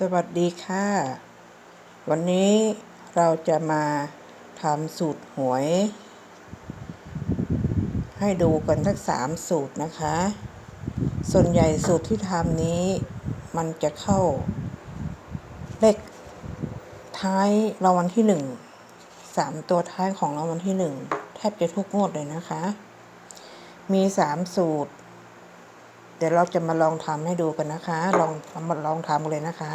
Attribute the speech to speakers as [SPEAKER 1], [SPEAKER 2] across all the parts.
[SPEAKER 1] สวัสดีค่ะ วันนี้เราจะมาทำสูตรหวย ให้ดูกันทั้งสามสูตรนะคะ ส่วนใหญ่สูตรที่ทำนี้ มันจะเข้า เลขท้ายรางวัลที่หนึ่งสามตัวท้ายของรางวัลที่หนึ่งแทบจะทุกงวดเลยนะคะ มีสามสูตร เดี๋ยวเราจะมาลองทำให้ดูกันนะคะ ลองมาลองทำเลยนะคะ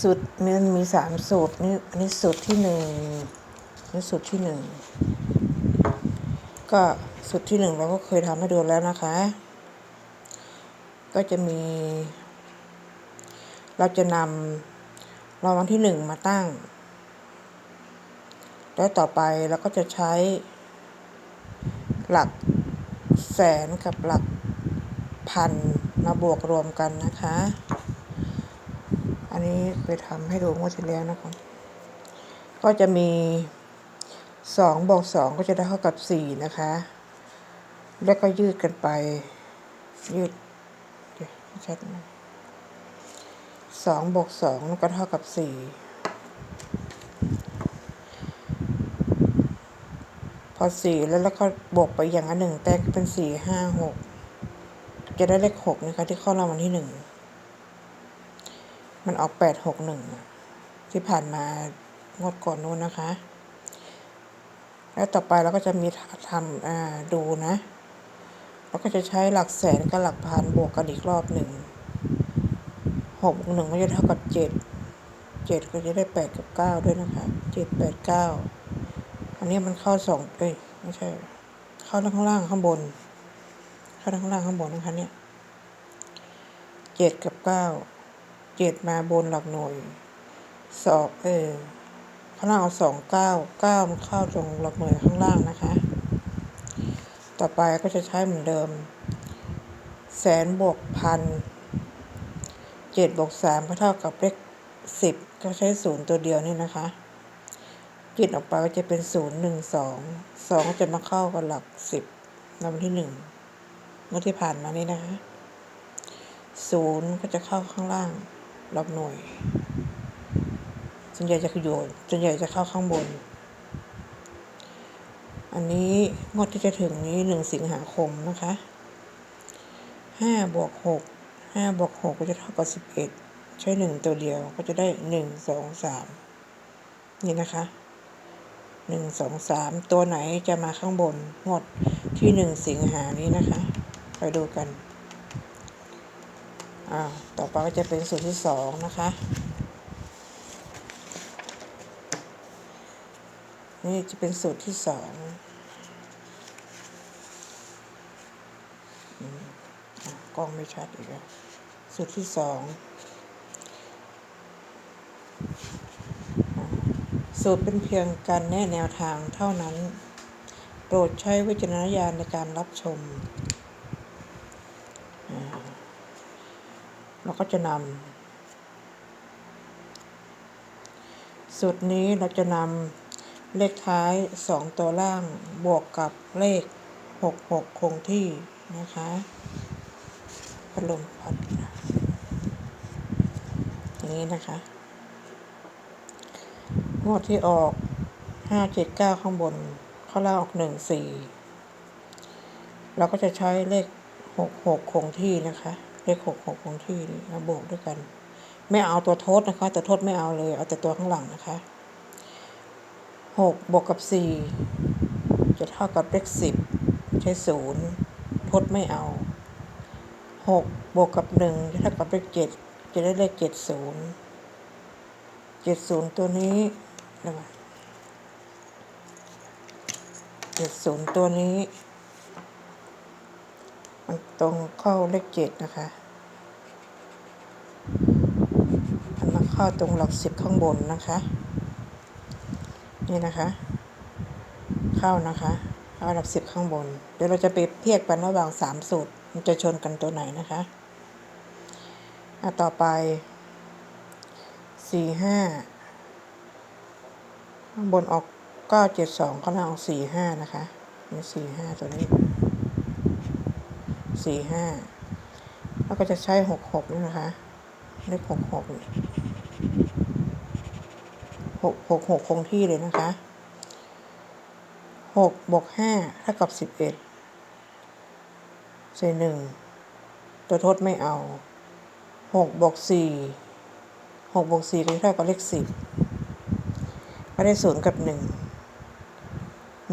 [SPEAKER 1] สูตรนี้มีสามสูตรนี่อันนี้สูตรที่หนึ่งนี่สูตรที่หนึ่งก็สูตรที่หนึ่งเราก็เคยทำให้ดูแล้วนะคะ ก็จะมี เราจะนำรางวัลที่หนึ่งมาตั้ง แล้วต่อไปเราก็จะใช้หลัก แสนกับหลักพันมาบวกรวมกันนะคะ อันนี้ไปทำให้ดูงวดที่แล้วนะคะก็จะมีสองบวกสองก็จะได้เท่ากับสี่นะคะ แล้วก็ยืดกันไป ยืดชัดสองบวกสองก็เท่ากับสี่ อสี่แล้วแล้วก็บวกไปอย่างละหนึ่งแต้มก็เป็นสี่ห้าหกจะได้เลขหกนะคะที่ข้อรางวัลที่หนึ่งมันออกแปดหกหนึ่งที่ผ่านมางดก่อนนู้นนะคะ แล้วต่อไปเราก็จะมีทำดูนะเราก็จะใช้หลักแสนกับหลักพันบวกกันอีกรอบหนึ่งหกหนึ่งก็จะเท่ากับเจ็ดเจ็ดก็จะได้แปดกับเก้าด้วยนะคะเจ็ดแปดเก้า อันนี้มันเข้าสองเอ้ยไม่ใช่ เข้าข้างล่างข้างบน เข้าข้างล่างข้างบนนะคะเนี่ยเจ็ดกับเก้าเจ็ดมาบนหลักหน่วยสอบเออข้างล่างเอาสองเก้าเก้ามันเข้าตรงหลักหน่วยข้างล่างนะคะ ต่อไปก็จะใช้เหมือนเดิม แสนบวกพันเจ็ดบวกสามก็เท่ากับเลขสิบก็ใช้ศูนย์ตัวเดียวนี่นะคะ จิตออกไปก็จะเป็นศูนย์หนึ่งสองสองก็จะมาเข้ากับหลักสิบลำที่หนึ่งเมื่อที่ผ่านมานี่นะคะศูนย์ก็จะเข้าข้างล่างหลักหน่วยส่วนใหญ่จะอยู่ส่วนใหญ่จะเข้าข้างบน อันนี้งวดที่จะถึงนี้หนึ่งสิงหาคมนะคะห้าบวกหกห้าบวกหกก็จะเท่ากับสิบเอ็ดใช้หนึ่งตัวเดียวก็จะได้หนึ่งสองสามนี่นะคะ หนึ่งสองสามตัวไหนจะมาข้างบนงวดที่หนึ่งสิงหานี้นะคะ ไปดูกัน อ่า ต่อไปก็จะเป็นสูตรที่สองนะคะ นี่จะเป็นสูตรที่สองอืมกล้องไม่ชัดอีกแล้วสูตรที่สอง สูตรเป็นเพียงการแนะแนวทางเท่านั้น โปรดใช้วิจารณญาณในการรับชม เราก็จะนำสูตรนี้เราจะนำเลขท้ายสองตัวล่างบวกกับเลขหกหกคงที่นะคะพัดลมพัดอย่างนี้นะคะ งวดที่ออกห้าเจ็ดเก้าข้างบน ข้างล่างออกหนึ่งสี่เราก็จะใช้เลขหกหกคงที่นะคะ เลขหกหกคงที่นี่บวกด้วยกัน ไม่เอาตัวทดนะคะตัวทดไม่เอาเลย เอาแต่ตัวข้างหลังนะคะหกบวกกับสี่จะเท่ากับเลขสิบใช้ศูนย์ทดไม่เอาหกบวกกับหนึ่งจะเท่ากับเลขเจ็ดจะได้เลขเจ็ดศูนย์เจ็ดศูนย์ตัวนี้ นะเจ็ดศูนย์ตัวนี้ มันตรงเข้าเลขเจ็ดนะคะมันมาเข้าตรงหลักสิบข้างบนนะคะ นี่นะคะ เข้านะคะเข้าหลักสิบข้างบน เดี๋ยวเราจะไปเทียบกันระหว่างสามสูตร มันจะชนกันตัวไหนนะคะอะต่อไปสี่ห้า ข้างบนออกเก้าเจ็ดสองข้างล่างออกสี่ห้านะคะนี่สี่ห้าตัวนี้สี่ห้าแล้วก็จะใช้หกหกนี่นะคะเลขหกหกหกหกหกคงที่เลยนะคะหกบวกห้าเท่ากับสิบเอ็ดเศษหนึ่งตัวทดไม่เอาหกบวกสี่หกบวกสี่ก็เท่ากับเลขสิบ็ได้ศูนย์กับหนึ่ง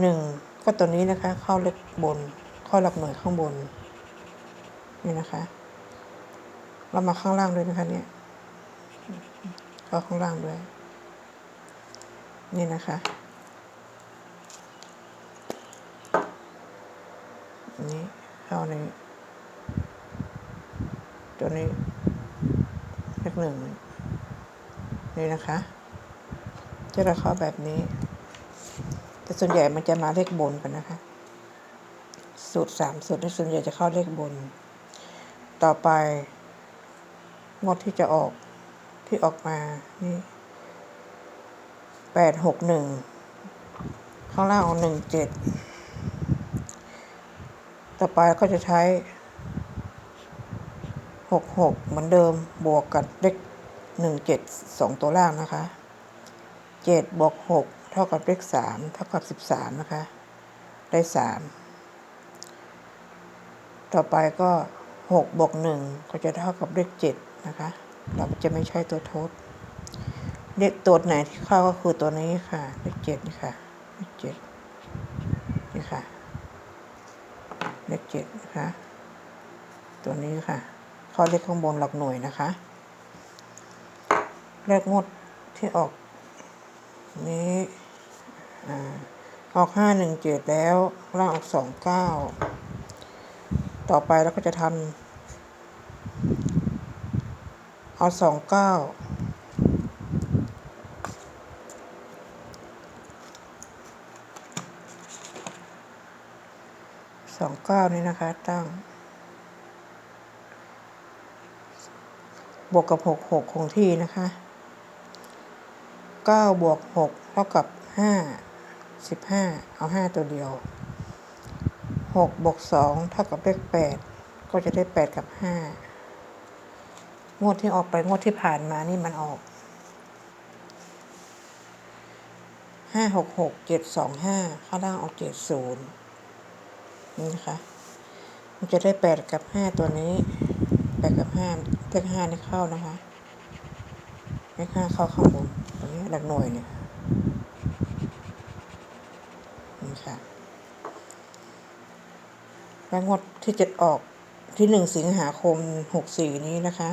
[SPEAKER 1] หนึ่งก็ตัวนี้นะคะ เข้าเลขบน เข้าหลักหน่วยข้างบน นี่นะคะ เรามาข้างล่างด้วยนะคะเนี่ยเข้าข้างล่างด้วย นี่นะคะนนี้เข้าในตัวนี้เลขหนึ่งนี่นะคะ จะเราเข้าแบบนี้ แต่ส่วนใหญ่มันจะมาเลขบนกันนะคะ สูตรสามสูตรที่ส่วนใหญ่จะเข้าเลขบน ต่อไป งดที่จะออกที่ออกมานี่แปดหกหนึ่งข้างล่างเอาหนึ่งเจ็ดต่อไปก็จะใช้หกหกเหมือนเดิมบวกกับเลขหนึ่งเจ็ดสองตัวล่างนะคะ เจ็ดบวกหกเท่ากับเลขสามเท่ากับสิบสามนะคะ ได้สามต่อไปก็หกบวกหนึ่งก็จะเท่ากับเลขเจ็ดนะคะ เราจะไม่ใช้ตัวทดเลขตัวไหนที่เข้าก็คือตัวนี้ค่ะ เลขเจ็ดนี่ค่ะ เลขเจ็ดนี่ค่ะ เลขเจ็ดนะคะ ตัวนี้ค่ะ เข้าเลขข้างบนหลักหน่วยนะคะ เลขงวดที่ออก นี้อออกห้าหนึ่งเจ็ดแล้วล่างออกสองเก้าต่อไปเราก็จะทำเอาสองเก้าสองเก้านี้นะคะ ตั้ง บวกกับหกหกคงที่นะคะ เก้าบวกหกเท่ากับห้าสิบห้าเอาห้าตัวเดียวหกบวกสองเท่ากับเลขแปดก็จะได้แปดกับห้างวดที่ออกไปงวดที่ผ่านมานี่มันออกห้าหกหกเจ็ดสองห้าข้างล่างออกเจ็ดศูนย์นี่นะคะมันจะได้แปดกับห้าตัวนี้แปดกับห้าเลขห้านี่เข้านะคะ เลขห้าเข้าข้างบนตัวนี้หลักหน่วยเนี่ยนี่ค่ะแล้วงวดที่จะออกที่หนึ่งสิงหาคมหกสี่นี้นะคะ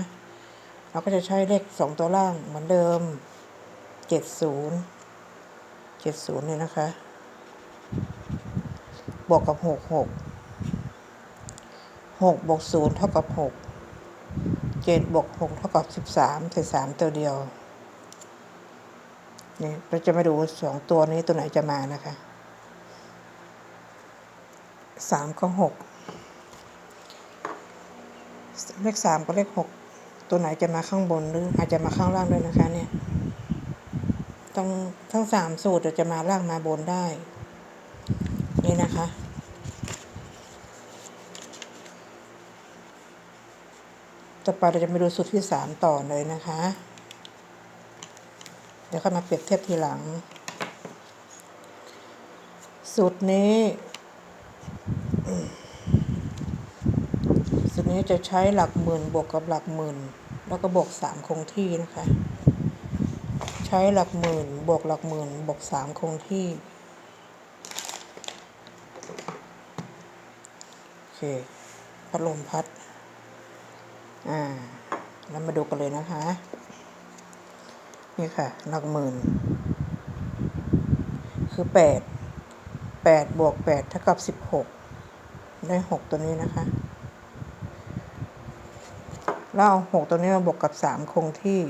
[SPEAKER 1] เราก็จะใช้เลขสองตัวล่างเหมือนเดิมเจ็ดศูนย์เจ็ดศูนย์เนี่ยนะคะ บวกกับหกหกหกบวกศูนย์เท่ากับหก เจ็ดบวกหกเท่ากับสิบสามใส่สามตัวเดียวนี่เราจะมาดูสองตัวนี้ตัวไหนจะมานะคะสามก็หกเลขสามกับเลขหกตัวไหนจะมาข้างบนหรืออาจจะมาข้างล่างด้วยนะคะเนี่ยต้องทั้งสามสูตรจะมาล่างมาบนได้ นี่นะคะ ต่อไปเราจะมาดูสูตรที่สามต่อเลยนะคะ เดี๋ยวค่อยมาเปรียบเทียบทีหลัง สูตรนี้ สูตรนี้จะใช้หลักหมื่นบวกกับหลักหมื่น แล้วก็บวกสามคงที่นะคะ ใช้หลักหมื่นบวกหลักหมื่นบวกสามคงที่โอเคพัดลมพัด อ่าแล้วมาดูกันเลยนะคะ นี่ค่ะ หลักหมื่น คือแปดแปดบวกแปดเท่ากับสิบหกได้หกตัวนี้นะคะ แล้วเอาหกตัวนี้มาบวกกับสามคงที่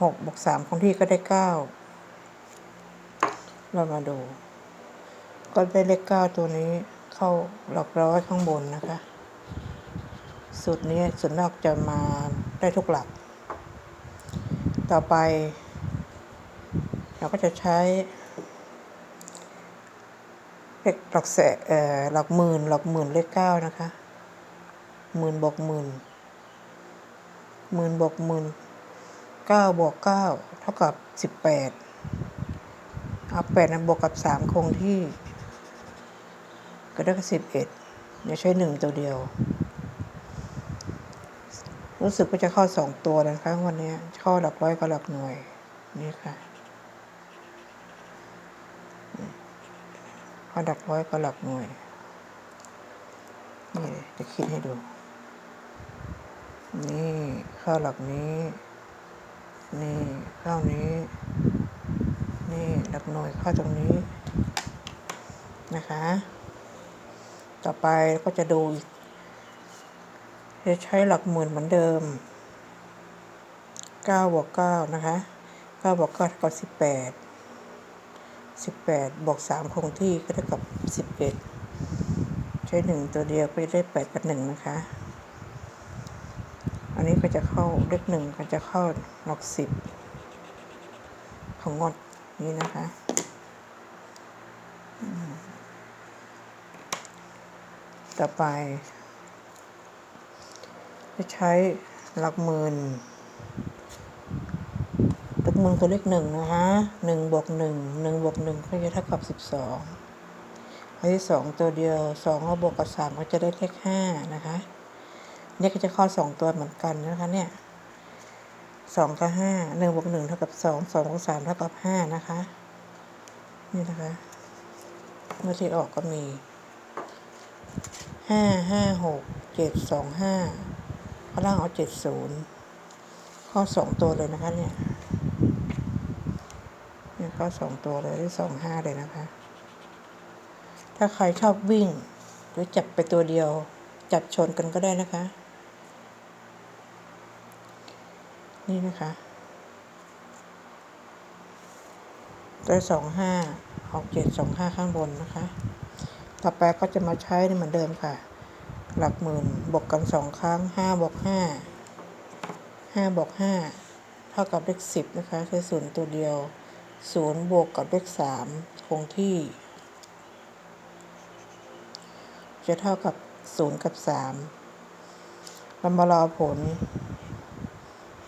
[SPEAKER 1] หกบวกสามคงที่ก็ได้เก้าเรามาดู ก็ได้เลขเก้าตัวนี้เข้าหลักร้อยข้างบนนะคะ สูตรนี้ส่วนมากจะมาได้ทุกหลัก ต่อไป เราก็จะใช้เลขหลักแสนเอ่อหลักหมื่นหลักหมื่นเลขเก้านะคะหมื่นบวกหมื่นหมื่นบวกหมื่นเก้าบวกเก้าเท่ากับสิบแปดเอาแปดนั้นบวกกับสามคงที่ ก็ได้สิบเอ็ดอย่าใช้หนึ่งตัวเดียว รู้สึกว่าจะเข้าสองตัวนะคะวันนี้เข้าหลักร้อยกับหลักหน่วยนี่ค่ะเข้าหลักร้อยกับหลักหน่วยนี่จะคิดให้ดู นี่เข้าหลักนี้ นี่เข้านี้ นี่หลักหน่วยเข้าตรงนี้นะคะ ต่อไปก็จะดูอีก จะใช้หลักหมื่นเหมือนเดิม9บวก9นะคะ9บวก9เท่ากับ18 18บวก3คงที่ก็เท่ากับ11 ใช้ 1 ตัวเดียวก็จะได้ 8 กับ 1 นะคะ อันนี้ก็จะเข้าเลขหนึ่งก็จะเข้าหลักสิบของงดนี้นะคะต่อไป จะใช้หลักหมื่นหลักหมื่นคือเลขหนึ่งนะคะหนึ่งบวกหนึ่งหนึ่งบวกหนึ่งก็จะเท่ากับสิบสองอันที่สองตัวเดียวสองก็บวกกับสามก็จะได้เลขห้านะคะเนี่ยก็จะข้าสองตัวเหมือนกันนะคะเนี่ยสองกับห้าหนึ่งบวกหนึ่งเท่ากับสองสองบวกสามเท่ากับห้านะคะ นี่นะคะเมื่อที่ออกก็มีห้าห้าหกเจ็ดสองห้า ข้างล่งเอาเจ็ดศูนย์ข้าสองตัวเลยนะคะเนี่ยเนี่ยข้าสองตัวเลยได้สองห้าเลยนะคะ ถ้าใครชอบวิ่ง หรือจับไปตัวเดียว จับชนกันก็ได้นะคะ นี่นะคะได้สองห้าออกเจ็ดสองห้าข้างบนนะคะ ต่อไปก็จะมาใช้เหมือนเดิมค่ะ หลักหมื่นบวกกันสองครั้งห้าบวกห้าห้าบวกห้าเท่ากับเลขสิบนะคะใช้ศูนย์ตัวเดียวศูนย์บวกกับเลขสามคงที่ จะเท่ากับศูนย์กับสามเรามารอผล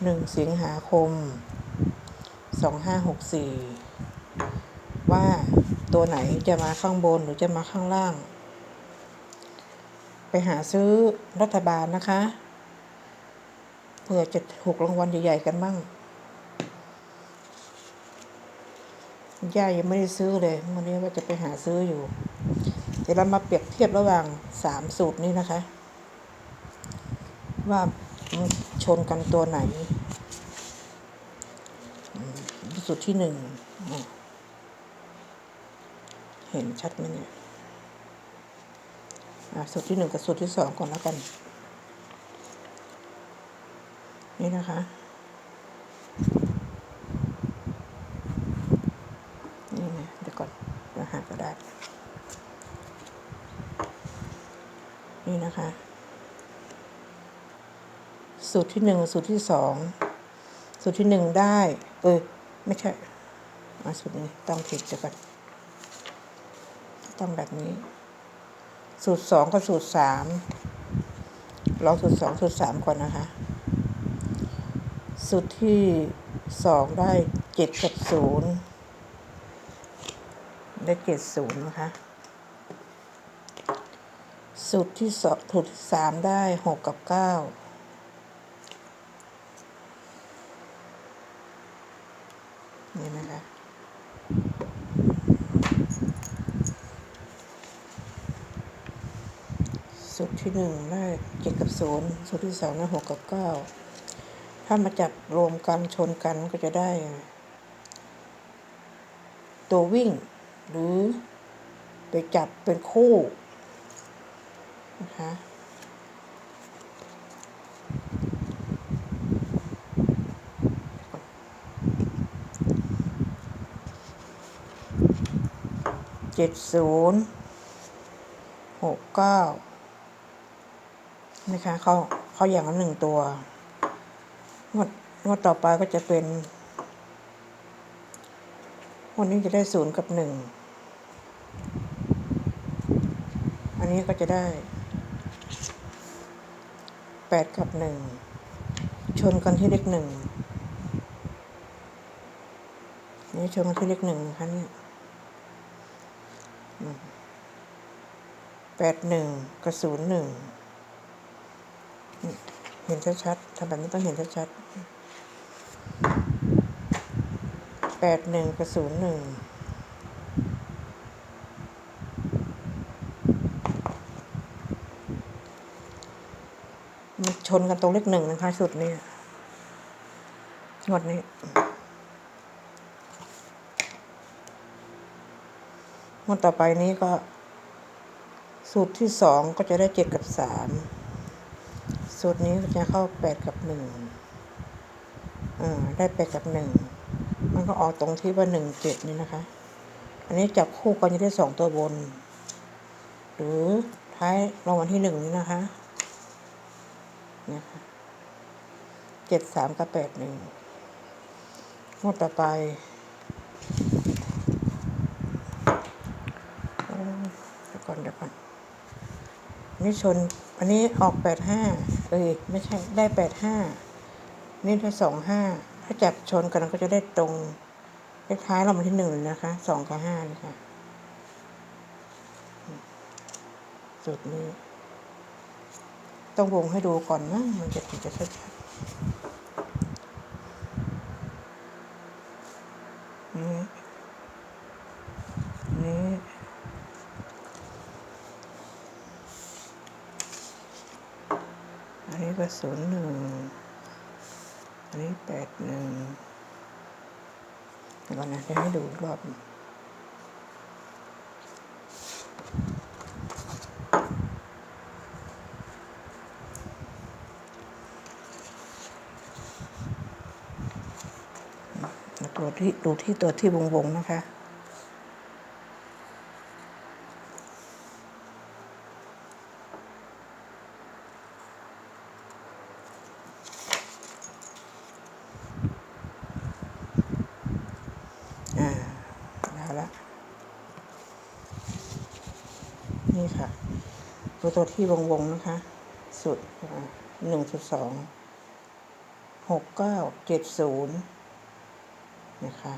[SPEAKER 1] หนึ่งสิงหาคมสองห้าหกสี่ว่าตัวไหนจะมาข้างบนหรือจะมาข้างล่าง ไปหาซื้อรัฐบาลนะคะ เผื่อจะถูกรางวัลใหญ่ๆกันบ้างย่ายังไม่ได้ซื้อเลยวันนี้ว่าจะไปหาซื้ออยู่ เดี๋ยวเรามาเปรียบเทียบระหว่างสามสูตรนี้นะคะ ว่าชนกันตัวไหน สูตรที่หนึ่ง เห็นชัดไหมเนี่ย สูตรที่หนึ่งกับสูตรที่สองก่อนแล้วกัน นี่นะคะ นี่นะเดี๋ยวก่อนเดี๋ยวหากระดาษ นี่นะคะ สูตรที่หนึ่งสูตรที่สองสูตรที่หนึ่งได้ เออ ไม่ใช่มาสูตรนี้ต้องผิดเดี๋ยวก่อนต้องแบบนี้ สูตรสองกับสูตรสามลองสูตรสองสูตรสามก่อนนะคะ สูตรที่สองได้เจ็ดกับศูนย์ได้เจ็ดศูนย์นะคะ สูตรที่สองสูตรที่สามได้หกกับเก้านี่นะคะ สูตร ที่หนึ่งได้เจ็ดกับศูนย์สูตรที่สองได้หกกับเก้าถ้ามาจับรวมกันชนกันก็จะได้ ตัววิ่ง หรือไปจับเป็นคู่นะคะเจ็ดศูนย์หกเก้า นะคะเขาเขาอย่างละหนึ่งตัว งวดงวดต่อไปก็จะเป็นงวันนี้จะได้ศูนย์กับหนึ่งอันนี้ก็จะได้แปดกับหนึ่งชนกันที่เลขหนึ่งนี่ชนกันที่เลขหนึ่งนะคะเนี่ยแปดหนึ่งกับศูนย์หนึ่ง เห็นชัดๆทำแบบนี้ต้องเห็นชัดๆแปดหนึ่งกับศูนย์หนึ่งมันชนกันตรงเลขหนึ่งนะคะสุดนี้งวดนี้งวดต่อไปนี้ก็ สูตรที่สองก็จะได้เจ็ดกับสาม สูตรนี้จะเข้าแปดกับหนึ่งอ่าได้แปดกับหนึ่งมันก็ออกตรงที่ว่าหนึ่งเจ็ดนี่นะคะ อันนี้จับคู่กันจะได้สองตัวบน หรือท้ายรางวัลที่หนึ่งนี้นะคะเนะคะเจ็ดสามกับแปดหนึ่งงวดต่อไปเดี๋ยวก่อนเดี๋ยวก่อนนี่ชน อันนี้ออกแปดห้า เอ้ยไม่ใช่ได้แปดห้านี่ได้สองห้าถ้าจับชนกันก็จะได้ตรงเลขท้ายเรามาที่หนึ่งเลยนะคะสองกับห้านี่ค่ะสุดนี้ ต้องวงให้ดูก่อนนะ มันจะถึงจะชัดๆนี่อันนี้ก็ ศูนย์หนึ่งอันนี้แปดหนึ่งเดี๋ยวก่อนนะจะให้ดูรอบตัวที่ดูที่ตัวที่วงวงๆนะคะ อ่าได้ละ นี่ค่ะ ตัวตัวที่วงวงๆนะคะ สุดหนึ่งจุดสองหกเก้าเจ็ดศูนย์นะคะ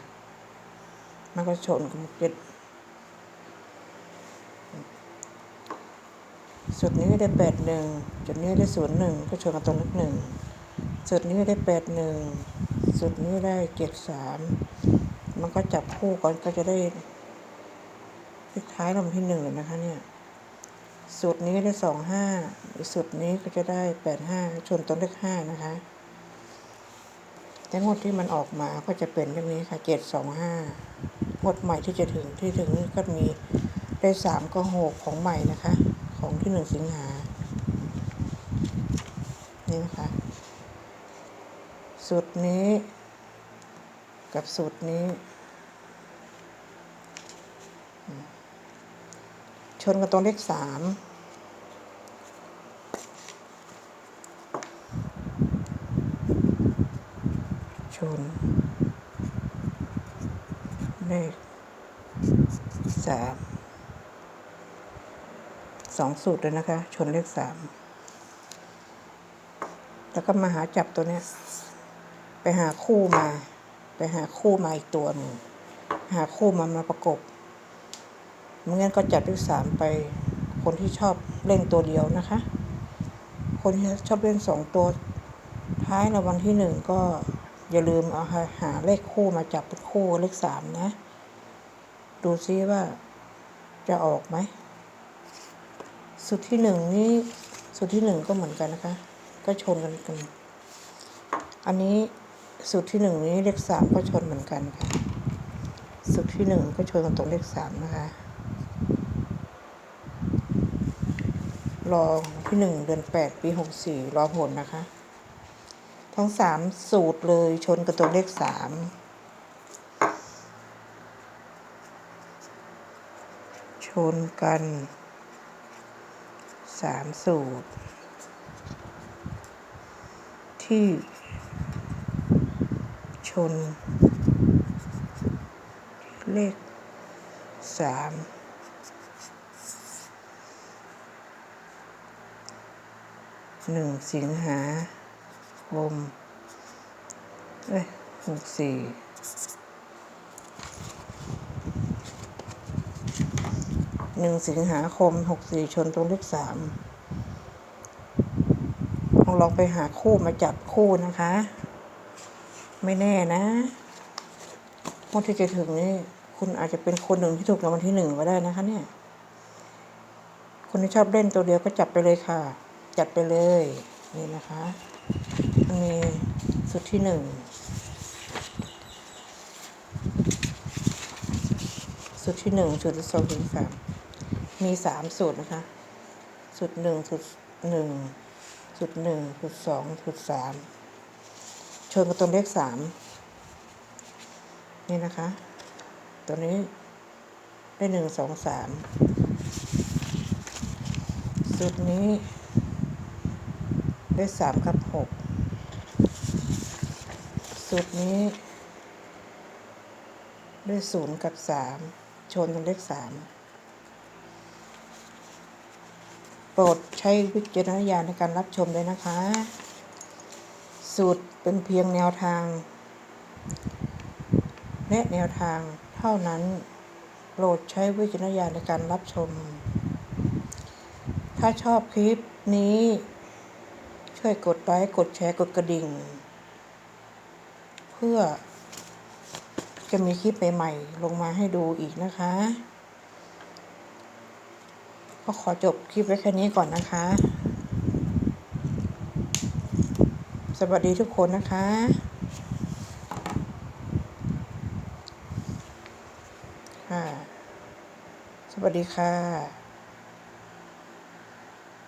[SPEAKER 1] มันก็ชนกันเจ็ดสุดนี้ได้แปดหนึ่งจุดนี้ได้ศูนย์หนึ่งก็ชนกันตรงเลขหนึ่งสุดนี้ได้แปดหนึ่งสุดนี้ได้เจ็ดสามมันก็จับคู่กันก็จะได้ท้ายลำที่หนึ่งเลยนะคะเนี่ย สุดนี้ได้สองห้าสุดนี้ก็จะได้แปดห้าชนต้นเลขห้านะคะแต่งวดที่มันออกมาก็จะเป็นแบบนี้ค่ะเจ็ดสองห้างวดใหม่ที่จะถึงที่ถึงนี่ก็มีได้สามก็หกของใหม่นะคะ ของที่หนึ่งสิงหานี่นะคะสูตรนี้ กับสูตรนี้ ชนกับตัวเลขสามชน เลขสามสองสูตรเลยนะคะ ชนเลขสามแล้วก็มาหาจับตัวเนี้ย ไปหาคู่มา ไปหาคู่มาอีกตัวหนึ่งหาคู่มามาประกบ ไม่งั้นก็จับเลขสามไปคนที่ชอบเล่นตัวเดียวนะคะ คนที่ชอบเล่นสองตัว ท้ายในวันที่หนึ่งก็อย่าลืมเอาหาหาเลขคู่มาจับเป็นคู่เลขสามนะ ดูซิว่าจะออกไหมสุดที่หนึ่งนี้สุดที่หนึ่งก็เหมือนกันนะคะ ก็ชนกันกัน อันนี้สุดที่หนึ่งนี้เลขสามก็ชนเหมือนกันค่ะ สุดที่หนึ่งก็ชนกันตรงเลขสามนะคะ รอที่หนึ่งเดือนแปดปีหกสี่รอผลนะคะ ทั้งสามสูตรเลยชนกับตัวเลขสามชนกันสามสูตร ที่ ชน เลขสาม หนึ่งสิงหาคมเอ้ยหกสี่หนึ่งสิงหาคมหกสี่ชนตรงเลขสามลองลองไปหาคู่มาจับคู่นะคะ ไม่แน่นะงวดที่จะถึงนี่คุณอาจจะเป็นคนหนึ่งที่ถูกรางวัลที่หนึ่งก็ได้นะคะเนี่ยคนที่ชอบเล่นตัวเดียวก็จับไปเลยค่ะ จัดไปเลย นี่นะคะมันมีสุดที่หนึ่งสุดที่หนึ่งสุดที่สองสุดที่สามมีสามสูตรนะคะสุดหนึ่งสุดหนึ่งสุดหนึ่งสุดสองสุดสามชนกับตัวเลขสามนี่นะคะ ตัวนี้ได้หนึ่งสองสามสุดนี้ ได้สามกับหกสูตรนี้ได้ศูนย์กับสามชนกันเลขสามโปรดใช้วิจารณญาณในการรับชมด้วยนะคะ สูตรเป็นเพียงแนวทาง และแนวทางเท่านั้น โปรดใช้วิจารณญาณในการรับชม ถ้าชอบคลิปนี้ ช่วยกดไลค์กดแชร์กดกระดิ่ง เพื่อจะมีคลิปใหม่ๆลงมาให้ดูอีกนะคะ ก็ขอจบคลิปไว้แค่นี้ก่อนนะคะ สวัสดีทุกคนนะคะค่ะสวัสดีค่ะ